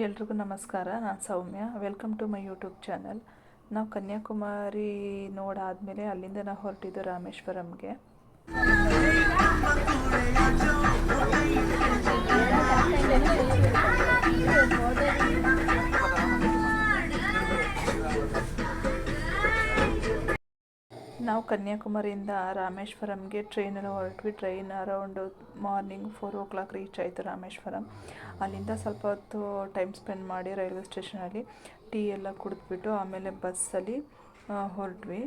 ಎಲ್ರಿಗೂ ನಮಸ್ಕಾರ, ನಾನು Soumya. Welcome to my YouTube channel ನಾವು ಕನ್ಯಾಕುಮಾರಿ ನೋಡಾದಮೇಲೆ ಅಲ್ಲಿಂದ ನಾವು ಹೊರಟಿದ್ದು ರಾಮೇಶ್ವರಂಗೆ. ಕನ್ಯಾಕುಮಾರಿಯಿಂದ ರಾಮೇಶ್ವರಂಗೆ ಟ್ರೈನಲ್ಲಿ ಹೊರಟ್ವಿ. Train around morning four o'clock reach ಆಯಿತು ರಾಮೇಶ್ವರಂ. ಅಲ್ಲಿಂದ ಸ್ವಲ್ಪ ಹೊತ್ತು ಟೈಮ್ ಸ್ಪೆಂಡ್ ಮಾಡಿ ರೈಲ್ವೆ ಸ್ಟೇಷನಲ್ಲಿ ಟೀ ಎಲ್ಲ ಕುಡಿದ್ಬಿಟ್ಟು ಆಮೇಲೆ ಬಸ್ಸಲ್ಲಿ ಹೊರಟ್ವಿ.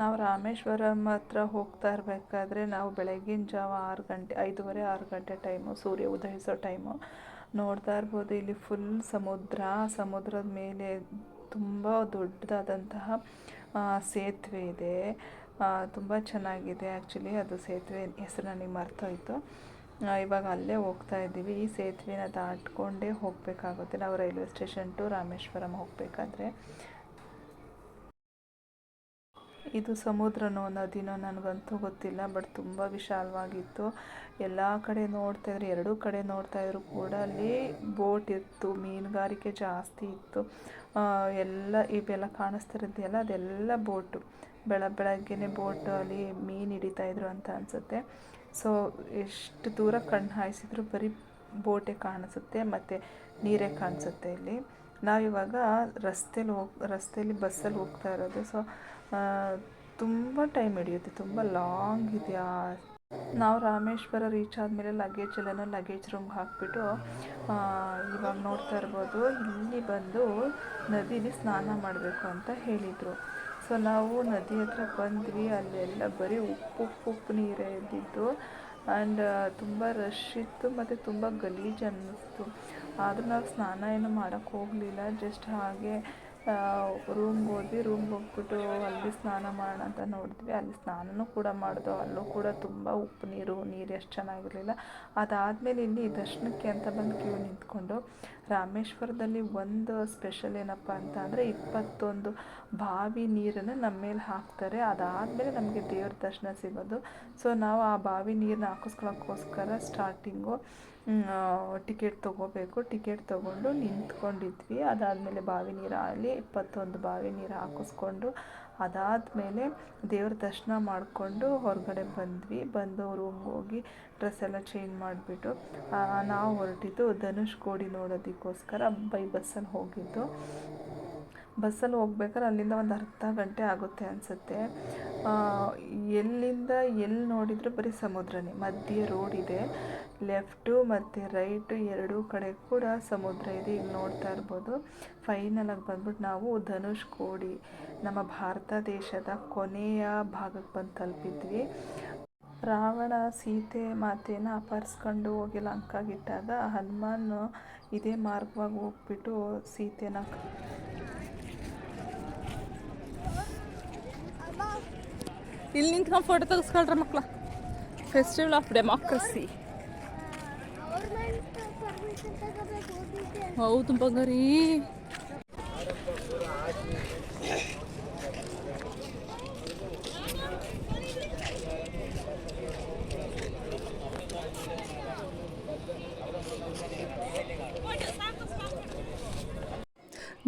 ನಾವು ರಾಮೇಶ್ವರಂ ಹತ್ರ ಹೋಗ್ತಾ ಇರಬೇಕಾದ್ರೆ ನಾವು ಬೆಳಗಿನ ಜಾವ ಆರು ಗಂಟೆ, ಐದೂವರೆ, ಆರು ಗಂಟೆ ಟೈಮು, ಸೂರ್ಯ ಉದಯಿಸೋ ಟೈಮು. ನೋಡ್ತಾ ಇರ್ಬೋದು, ಇಲ್ಲಿ ಫುಲ್ ಸಮುದ್ರ, ಸಮುದ್ರದ ಮೇಲೆ ತುಂಬ ದೊಡ್ಡದಾದಂತಹ ಸೇತುವೆ ಇದೆ. ತುಂಬ ಚೆನ್ನಾಗಿದೆ ಆ್ಯಕ್ಚುಲಿ ಅದು ಸೇತುವೆ ಹೆಸರು ನನಗೆ ಮರ್ತೋಯ್ತು ಇವಾಗ ಅಲ್ಲೇ ಹೋಗ್ತಾ ಇದ್ದೀವಿ. ಈ ಸೇತುವೆನ ದಾಟ್ಕೊಂಡೇ ಹೋಗಬೇಕಾಗುತ್ತೆ. ನಾವು ರೈಲ್ವೆ ಸ್ಟೇಷನ್ ಟು ರಾಮೇಶ್ವರಂ ಹೋಗಬೇಕಾದ್ರೆ. ಇದು ಸಮುದ್ರನೋ ನದಿನೋ ನನಗಂತೂ ಗೊತ್ತಿಲ್ಲ ಬಟ್ ತುಂಬ ವಿಶಾಲವಾಗಿತ್ತು. ಎಲ್ಲ ಕಡೆ ನೋಡ್ತಾ ಇದ್ರೆ, ಎರಡೂ ಕಡೆ ನೋಡ್ತಾ ಇದ್ರು ಕೂಡ ಅಲ್ಲಿ ಬೋಟ್ ಇತ್ತು, ಮೀನುಗಾರಿಕೆ ಜಾಸ್ತಿ ಇತ್ತು. ಎಲ್ಲ ಇವೆಲ್ಲ ಕಾಣಿಸ್ತಿರೋದೆಲ್ಲ ಅದೆಲ್ಲ ಬೋಟು ಬೆಳ ಬೋಟ್ ಅಲ್ಲಿ ಮೀನು ಹಿಡಿತಾ ಇದ್ರು ಅಂತ ಅನಿಸುತ್ತೆ. ಸೊ ಎಷ್ಟು ದೂರ ಕಣ್ಣು ಹಾಯಿಸಿದ್ರು ಬರೀ ಬೋಟೇ ಕಾಣಿಸುತ್ತೆ, ಮತ್ತು ನೀರೇ ಕಾಣಿಸುತ್ತೆ ಇಲ್ಲಿ. ನಾವಿವಾಗ ರಸ್ತೆಲಿ ಹೋಗ್ ರಸ್ತೆಯಲ್ಲಿ ಬಸ್ಸಲ್ಲಿ ಹೋಗ್ತಾ ಇರೋದು. ಸೊ ತುಂಬ ಟೈಮ್ ಹಿಡಿಯುತ್ತೆ. ತುಂಬ ಲಾಂಗ್ ಇದೆ ನಾವು ರಾಮೇಶ್ವರ ರೀಚ್ ಆದಮೇಲೆ ಲಗೇಜ್ ಎಲ್ಲನೂ ಲಗೇಜ್ ರೂಮ್ಗೆ ಹಾಕ್ಬಿಟ್ಟು ಇವಾಗ ನೋಡ್ತಾ ಇರ್ಬೋದು. ಇಲ್ಲಿ ಬಂದು ನದಿಲಿ ಸ್ನಾನ ಮಾಡಬೇಕು ಅಂತ ಹೇಳಿದರು. ಸೊ ನಾವು ನದಿ ಹತ್ರ ಬಂದ್ವಿ. ಅಲ್ಲೆಲ್ಲ ಬರೀ ಉಪ್ಪು ಉಪ್ಪು ಉಪ್ಪು ನೀರೇ ಇದ್ದಿದ್ದು. ಆ್ಯಂಡ್ ತುಂಬ ರಶ್ ಇತ್ತು ಮತ್ತು ತುಂಬ ಗಲೀಜು ಅನ್ನಿಸ್ತು. ಆದರೂ ನಾವು ಸ್ನಾನ ಏನು ಮಾಡೋಕ್ಕೆ ಹೋಗಲಿಲ್ಲ. ಜಸ್ಟ್ ಹಾಗೆ ರೂಮ್ಗೆ ಹೋದ್ವಿ ರೂಮ್ಗೆ ಹೋಗ್ಬಿಟ್ಟು ಅಲ್ಲಿ ಸ್ನಾನ ಮಾಡೋಣ ಅಂತ ನೋಡಿದ್ವಿ. ಅಲ್ಲಿ ಸ್ನಾನನೂ ಕೂಡ ಮಾಡಿದೋ, ಅಲ್ಲೂ ಕೂಡ ತುಂಬ ಉಪ್ಪು ನೀರು ನೀರು ಎಷ್ಟು ಚೆನ್ನಾಗಿರಲಿಲ್ಲ. ಅದಾದಮೇಲೆ ಇಲ್ಲಿ ದರ್ಶನಕ್ಕೆ ಅಂತ ಬಂದು ಕ್ಯೂ ನಿಂತ್ಕೊಂಡು ರಾಮೇಶ್ವರದಲ್ಲಿ ಒಂದು ಸ್ಪೆಷಲ್ ಏನಪ್ಪ ಅಂತ ಅಂದರೆ ಇಪ್ಪತ್ತೊಂದು ಬಾವಿ ನೀರನ್ನು ನಮ್ಮ ಮೇಲೆ ಹಾಕ್ತಾರೆ. ಅದಾದಮೇಲೆ ನಮಗೆ ದೇವ್ರ ದರ್ಶನ ಸಿಗೋದು. ಸೊ ನಾವು ಆ ಬಾವಿ ನೀರನ್ನ ಹಾಕಿಸ್ಕೊಳ್ಳೋಕ್ಕೋಸ್ಕರ ಸ್ಟಾರ್ಟಿಂಗು ಟಿಕೆಟ್ ತೊಗೋಬೇಕು. ಟಿಕೆಟ್ ತೊಗೊಂಡು ನಿಂತ್ಕೊಂಡಿದ್ವಿ. ಅದಾದಮೇಲೆ ಬಾವಿ ಅಲ್ಲಿ ಇಪ್ಪತ್ತೊಂದು ಬಾವಿ ನೀರು ಹಾಕಿಸ್ಕೊಂಡು ಅದಾದಮೇಲೆ ದೇವ್ರ ದರ್ಶನ ಮಾಡಿಕೊಂಡು ಹೊರಗಡೆ ಬಂದ್ವಿ. ಬಂದು ರೂಮ್ಗೆ ಹೋಗಿ ಡ್ರೆಸ್ ಎಲ್ಲ ಚೇಂಜ್ ಮಾಡಿಬಿಟ್ಟು ನಾವು ಹೊರಟಿದ್ದು ಧನುಷ್ ಕೋಡಿ ನೋಡೋದಕ್ಕೋಸ್ಕರ ಬೈ ಬಸ್ಸಲ್ಲಿ ಹೋಗಿದ್ದು. ಬಸ್ಸಲ್ಲಿ ಹೋಗ್ಬೇಕಾದ್ರೆ ಅಲ್ಲಿಂದ ಒಂದು ಅರ್ಧ ಗಂಟೆ ಆಗುತ್ತೆ ಅನಿಸುತ್ತೆ. ಎಲ್ಲಿಂದ ಎಲ್ಲಿ ನೋಡಿದರೂ ಬರೀ ಸಮುದ್ರನೇ, ಮಧ್ಯೆ ರೋಡ್ ಇದೆ. ಲೆಫ್ಟು ಮತ್ತು ರೈಟು ಎರಡೂ ಕಡೆ ಕೂಡ ಸಮುದ್ರ ಇದೆ. ಇಲ್ಲಿ ನೋಡ್ತಾ ಇರ್ಬೋದು. ಫೈನಲಾಗಿ ಬಂದ್ಬಿಟ್ಟು ನಾವು ಧನುಷ್ ಕೋಡಿ, ನಮ್ಮ ಭಾರತ ದೇಶದ ಕೊನೆಯ ಭಾಗಕ್ಕೆ ಬಂದು ತಲುಪಿದ್ವಿ. ರಾವಣ ಸೀತೆ ಮಾತೆನ ಅಪಹರಿಸ್ಕೊಂಡು ಹೋಗಿ ಲಂಕಾಗಿಟ್ಟಾಗ ಹನುಮಾನ್ ಇದೇ ಮಾರ್ಗವಾಗಿ ಹೋಗ್ಬಿಟ್ಟು ಸೀತೆನ ಇಲ್ಲಿ ನಿಂತ್ಕೊಂಡು ಫೋಟೋ ತೆಗೆಸ್ಕೊಳ್ರ ಮಕ್ಳ. ಫೆಸ್ಟಿವಲ್ ಆಫ್ ಡೆಮಾಕ್ರಸಿ ಹೌದು ಬಂಗಾರಿ.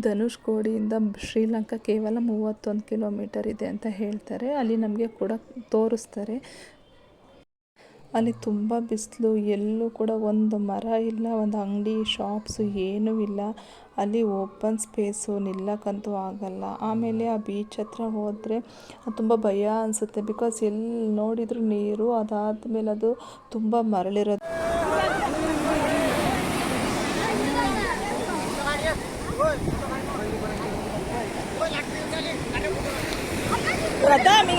ಧನುಷ್ ಕೋಡಿಯಿಂದ ಶ್ರೀಲಂಕಾ ಕೇವಲ ಮೂವತ್ತೊಂದು ಕಿಲೋಮೀಟರ್ ಇದೆ ಅಂತ ಹೇಳ್ತಾರೆ. ಅಲ್ಲಿ ನಮಗೆ ಕೂಡ ತೋರಿಸ್ತಾರೆ. ಅಲ್ಲಿ ತುಂಬ ಬಿಸಿಲು, ಎಲ್ಲೂ ಕೂಡ ಒಂದು ಮರ ಇಲ್ಲ, ಒಂದು ಅಂಗಡಿ ಶಾಪ್ಸು ಏನೂ ಇಲ್ಲ. ಅಲ್ಲಿ ಓಪನ್ ಸ್ಪೇಸು ನಿಲ್ಲಕ್ಕಂತೂ ಆಗಲ್ಲ. ಆಮೇಲೆ ಆ ಬೀಚ್ ಹತ್ರ ಹೋದರೆ ತುಂಬ ಭಯ ಅನಿಸುತ್ತೆ. ಬಿಕಾಸ್ ಎಲ್ಲಿ ನೋಡಿದರೂ ನೀರು, ಅದಾದಮೇಲೆ ಅದು ತುಂಬ ಮರಳಿರೋದು. ಪ್ರಧಾನಿ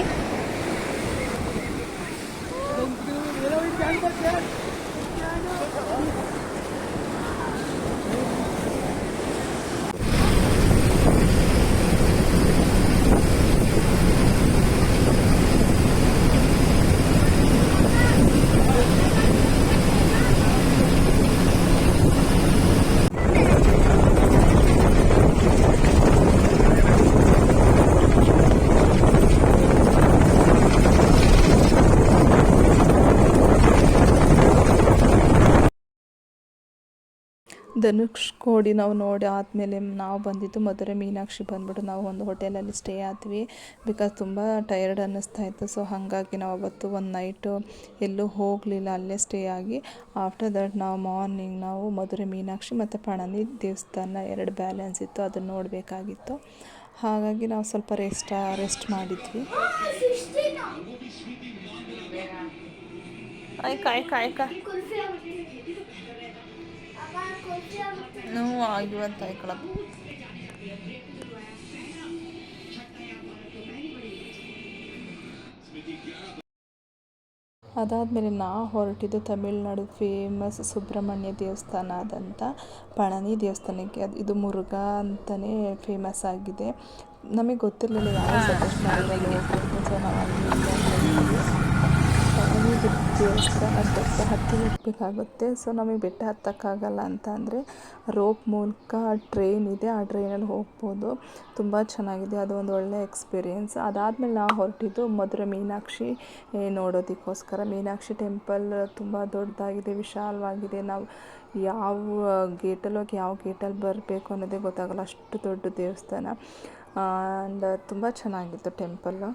ಆ ಧನುಷ್ಕೋಡಿ ನಾವು ನೋಡಿ ಆದಮೇಲೆ ನಾವು ಬಂದಿದ್ದು ಮಧುರೆ ಮೀನಾಕ್ಷಿ ಬಂದ್ಬಿಟ್ಟು ನಾವು ಒಂದು ಹೋಟೆಲಲ್ಲಿ ಸ್ಟೇ ಆದ್ವಿ. ಬಿಕಾಸ್ ತುಂಬ ಟಯರ್ಡ್ ಅನ್ನಿಸ್ತಾ ಇತ್ತು. ಸೊ ಹಾಗಾಗಿ ನಾವು ಅವತ್ತು ಒಂದು ನೈಟು ಎಲ್ಲೂ ಹೋಗಲಿಲ್ಲ. ಅಲ್ಲೇ ಸ್ಟೇ ಆಗಿ. ಆಫ್ಟರ್ ದಟ್ ನಾವು ಮಾರ್ನಿಂಗ್ ನಾವು ಮಧುರೆ ಮೀನಾಕ್ಷಿ ಮತ್ತು ಪಣನಿ ದೇವಸ್ಥಾನ ಎರಡು ಬ್ಯಾಲೆನ್ಸ್ ಇತ್ತು. ಅದನ್ನು ನೋಡಬೇಕಾಗಿತ್ತು. ಹಾಗಾಗಿ ನಾವು ಸ್ವಲ್ಪ ರೆಸ್ಟ್ ರೆಸ್ಟ್ ಮಾಡಿದ್ವಿ. ಕಾಯ್ ಕಾಯ್ ಆಯ್ಕ ನಾವು ಆಗಿವಂತ ಆಯ್ಕೊಳಪ್ಪ ಅದಾದಮೇಲೆ ನಾ ಹೊರಟಿದ್ದು ತಮಿಳ್ನಾಡು ಫೇಮಸ್ ಸುಬ್ರಹ್ಮಣ್ಯ ದೇವಸ್ಥಾನ ಆದಂಥ ಪಳನಿ ದೇವಸ್ಥಾನಕ್ಕೆ. ಅದು ಇದು ಮುರುಘಾ ಅಂತಲೇ ಫೇಮಸ್ ಆಗಿದೆ. ನಮಗೆ ಗೊತ್ತಿರಲಿಲ್ಲ ಯಾರು ಸಜೆಸ್ಟ್ ಮಾಡಿದ್ರೆ ಸೊ ನಾವು ಪಳನಿ ದೇವಸ್ಥಾನ ಬೆಟ್ಟ ಹತ್ತಿ ಹೋಗಬೇಕಾಗುತ್ತೆ ಸೊ ನಮಗೆ ಬೆಟ್ಟ ಹತ್ತಕ್ಕಾಗಲ್ಲ ಅಂತ ಅಂದರೆ ರೋಪ್ ಮೂಲಕ ಟ್ರೈನ್ ಇದೆ. ಆ ಟ್ರೈನಲ್ಲಿ ಹೋಗ್ಬೋದು. ತುಂಬ ಚೆನ್ನಾಗಿದೆ. ಅದು ಒಂದು ಒಳ್ಳೆ ಎಕ್ಸ್ಪೀರಿಯೆನ್ಸ್. ಅದಾದಮೇಲೆ ನಾವು ಹೊರಟಿದ್ದು ಮಧುರ ಮೀನಾಕ್ಷಿ ನೋಡೋದಕ್ಕೋಸ್ಕರ. ಮೀನಾಕ್ಷಿ ಟೆಂಪಲ್ ತುಂಬ ದೊಡ್ಡದಾಗಿದೆ, ವಿಶಾಲವಾಗಿದೆ. ನಾವು ಯಾವ ಗೇಟಲ್ಲಿ ಹೋಗಿ ಯಾವ ಗೇಟಲ್ಲಿ ಬರಬೇಕು ಅನ್ನೋದೇ ಗೊತ್ತಾಗಲ್ಲ. ಅಷ್ಟು ದೊಡ್ಡ ದೇವಸ್ಥಾನ. ಆ್ಯಂಡ್ ತುಂಬ ಚೆನ್ನಾಗಿತ್ತು ಟೆಂಪಲ್ಲು